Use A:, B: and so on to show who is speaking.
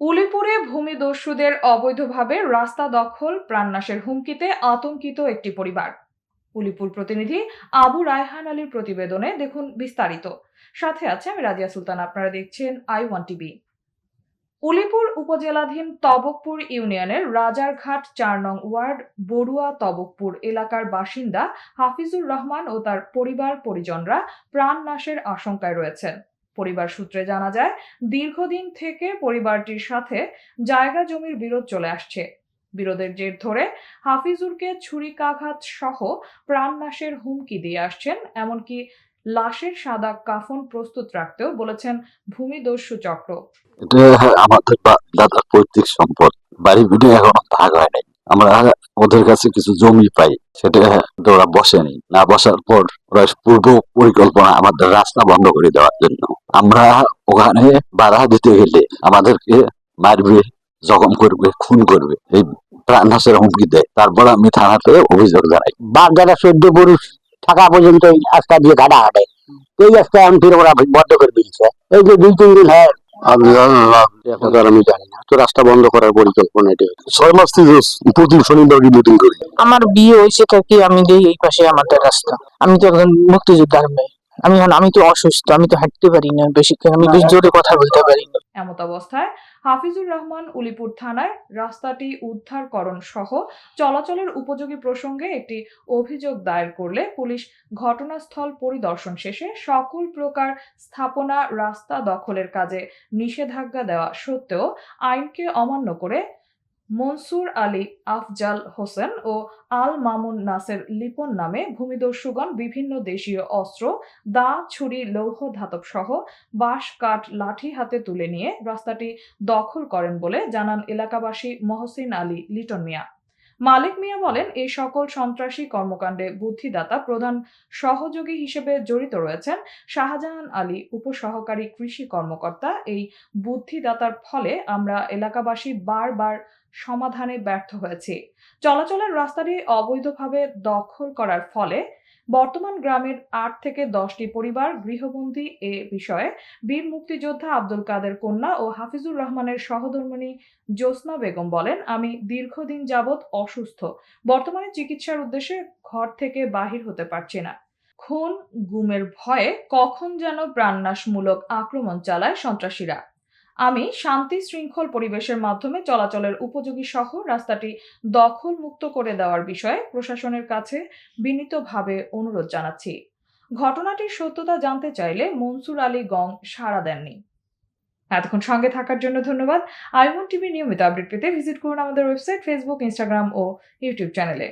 A: উলিপুরে ভূমিদস্যুদের অবৈধভাবে রাস্তা দখল, প্রাণনাশের হুমকিতে আতঙ্কিত একটি পরিবার। উলিপুর প্রতিনিধি আবু রায়হান আলীর প্রতিবেদনে দেখুন বিস্তারিত। সাথে আছে আমি রাজিয়া সুলতান, আপনারা দেখছেন আই ওয়ান টিভি। উলিপুর উপজেলাধীন তবকপুর ইউনিয়নের রাজারঘাট চার নং ওয়ার্ড, বড়ুয়া তবকপুর এলাকার বাসিন্দা হাফিজুর রহমান ও তার পরিবার পরিজনরা প্রাণনাশের আশঙ্কায় রয়েছেন। পরিবার সূত্রে জানা যায়, দীর্ঘদিন থেকে পরিবারটির সাথে জায়গা জমির বিরোধ চলে আসছে। বিরোধের জের ধরে হাফিজুরকে ছুরিকাঘাত সহ প্রাণনাশের হুমকি দিয়ে আসছেন, এমনকি লাশের সাদা কাফন প্রস্তুত রাখতেও বলেছেন ভূমিদস্যু চক্র।
B: এটা আমাদের দাদার পৈতৃক সম্পদ। বাড়ি ভিড়ে এখনও ভাগ হয় নাই। কাছে কিছু জমি পাই সেটা ওরা বসেনি। না বসার পর ওরা পূর্ব পরিকল্পনা আমাদের রাস্তা বন্ধ করে দেওয়ার জন্য। আমরা ওখানে বাধা দিতে গেলে আমাদেরকে মারবে জখম করবে খুন করবে। এই প্রাণনাশের হুমকি দেয়। তারপর আমি থানাতে অভিযোগ জানাই।
C: বাগদাদা চোদ্দ পুরুষ থাকা পর্যন্ত এই রাস্তা দিয়ে গাড়া হাঁটে। এই রাস্তা এখন ফিরে ওরা বন্ধ করে দিয়েছে। এই যে দুই তিন দিন হ্যাঁ আমি জানি তো রাস্তা বন্ধ করার পরিকল্পনা এটা
B: ছয় মাস থেকে প্রতি শনিবার মিটিং করি।
D: আমার বিয়ে হয়েছে থাকি আমি দেই এই পাশে আমাদের রাস্তা। আমি তো একজন মুক্তিযোদ্ধার মেয়ে আমি আমি তো অসুস্থ আমি তো হাঁটতে পারি না বেশিক্ষণ আমি বেশ জোরে কথা বলতে পারি না।
A: এমত অবস্থায় হাফিজুর রহমান উলিপুর থানায় রাস্তাটি উদ্ধারকরণ সহ চলাচলের উপযোগী প্রসঙ্গে একটি অভিযোগ দায়ের করলে পুলিশ ঘটনাস্থল পরিদর্শন শেষে সকল প্রকার স্থাপনা রাস্তা দখলের কাজে নিষেধাজ্ঞা দেওয়া সত্ত্বেও আইনকে অমান্য করে মনসুর আলী আফজাল হোসেন ও আল মামুন নাসের লিপন নামে ভূমিদস্যুগণ বিভিন্ন দেশীয় অস্ত্র, দা, ছুরি, লৌহ ধাতব সহ বাঁশ, কাঠ, লাঠি হাতে তুলে নিয়ে রাস্তাটি দখল করেন বলে জানান এলাকাবাসী মহসিন আলী, লিটন মিয়া। মালিক মিয়া বলেন, এই সকল সন্ত্রাসী কর্মকাণ্ডে বুদ্ধিদাতা প্রধান সহযোগী হিসেবে জড়িত রয়েছেন। শাহজাহান আলী উপসহকারী কৃষি কর্মকর্তা, এই বুদ্ধিদাতার ফলে আমরা এলাকাবাসী বারবার সমাধানে ব্যর্থ হয়েছি। চলাচলের রাস্তাটি অবৈধভাবে দখল করার ফলে বর্তমান গ্রামের আট থেকে দশটি পরিবার গৃহবন্দী এ বিষয়ে বীর মুক্তিযোদ্ধা আব্দুল কাদের কন্যা ও হাফিজুর রহমানের সহধর্মিণী জ্যোৎস্না বেগম বলেন, আমি দীর্ঘদিন যাবৎ অসুস্থ। বর্তমানে চিকিৎসার উদ্দেশ্যে ঘর থেকে বাহির হতে পারছি না। খুন, গুমের ভয়ে কখন যেন প্রাণনাশমূলক আক্রমণ চালায় সন্ত্রাসীরা। আমি শান্তি শৃঙ্খল পরিবেশের মাধ্যমে চলাচলের উপযোগী সহ রাস্তাটি দখল মুক্ত করে দেওয়ার বিষয়ে প্রশাসনের কাছে বিনীতভাবে অনুরোধ জানাচ্ছি। ঘটনাটির সত্যতা জানতে চাইলে মনসুর আলী গং সাড়া দেননি। এতক্ষণ সঙ্গে থাকার জন্য ধন্যবাদ। আইওয়ান টিভি নিয়মিত আপডেট পেতে ভিজিট করুন আমাদের ওয়েবসাইট, ফেসবুক, ইনস্টাগ্রাম ও ইউটিউব চ্যানেলে।